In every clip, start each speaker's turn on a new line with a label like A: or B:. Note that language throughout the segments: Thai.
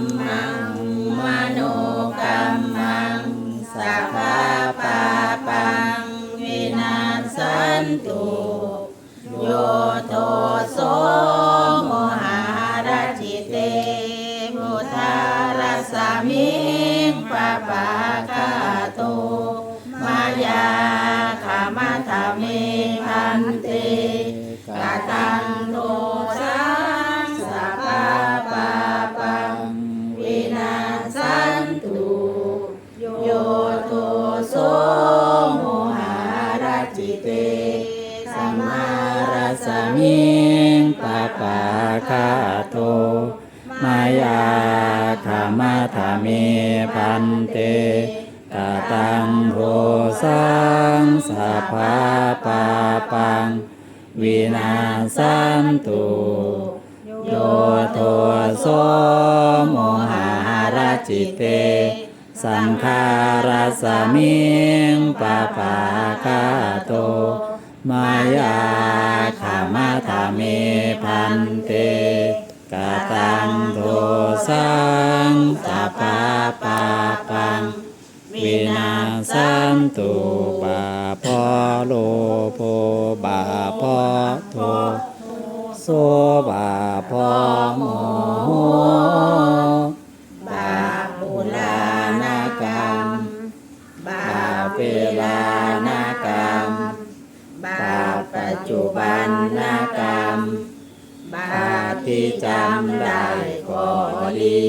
A: มมังมโนกรรมังสัพพะปาปังวินาสันตุโยโทโสโมหาราจิเตมุทารัสามิงปะปาคาโตมายาขามาธามิพันเต สมิมิ
B: งปะปาคาโต มายาขามาธามิพันเตกาตังโทสังสัพพะปาปัง วินาสันตุโยโทโสโมหาราจิเต สังขารสมิงปะปาคาโต มายา ธาเมพันเตกาตังโทสังสัพพะปาปัง วินาสันตุบาพอโลโพบาพอโทโสบา
A: จำได้ก็ดี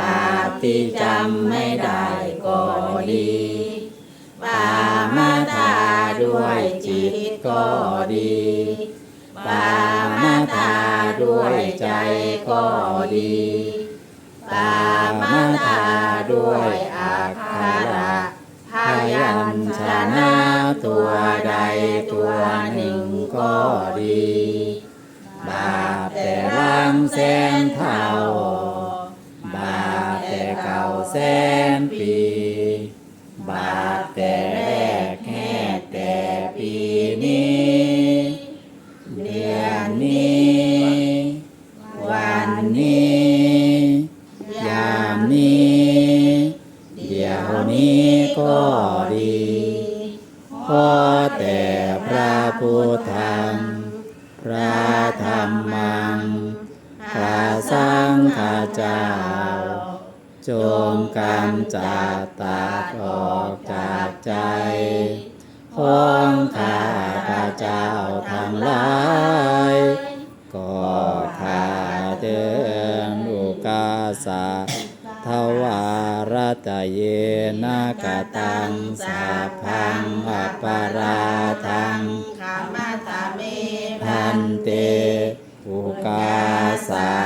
A: บาปที่จำไม่ได้ก็ดีบาปมาทาด้วยจิตก็ดีบาปมาทาด้วยใจก็ดีบาปมาทาด้วยอาคาระพยัญชนะตัวใดตัวหนึ่งก็ดี แสนเท่า บาปแต่เก่าแสนปี บาปแต่แรกแค่แต่ปีนี้ เดือนนี้ วันนี้
B: ยามนี้
A: เดี๋ยวนี้ก็ดี
B: ขอแต่พระพุทธัง พระธรรมัง จงกำจัดตัดออกจากใจของข้าพระเจ้าทั้งหลายก็ข้าเดินอุกาสะทวารตะเยนะกตังสัพังอปาราทัง
A: ขามมาตาเม
B: พันเต อุกาสะขา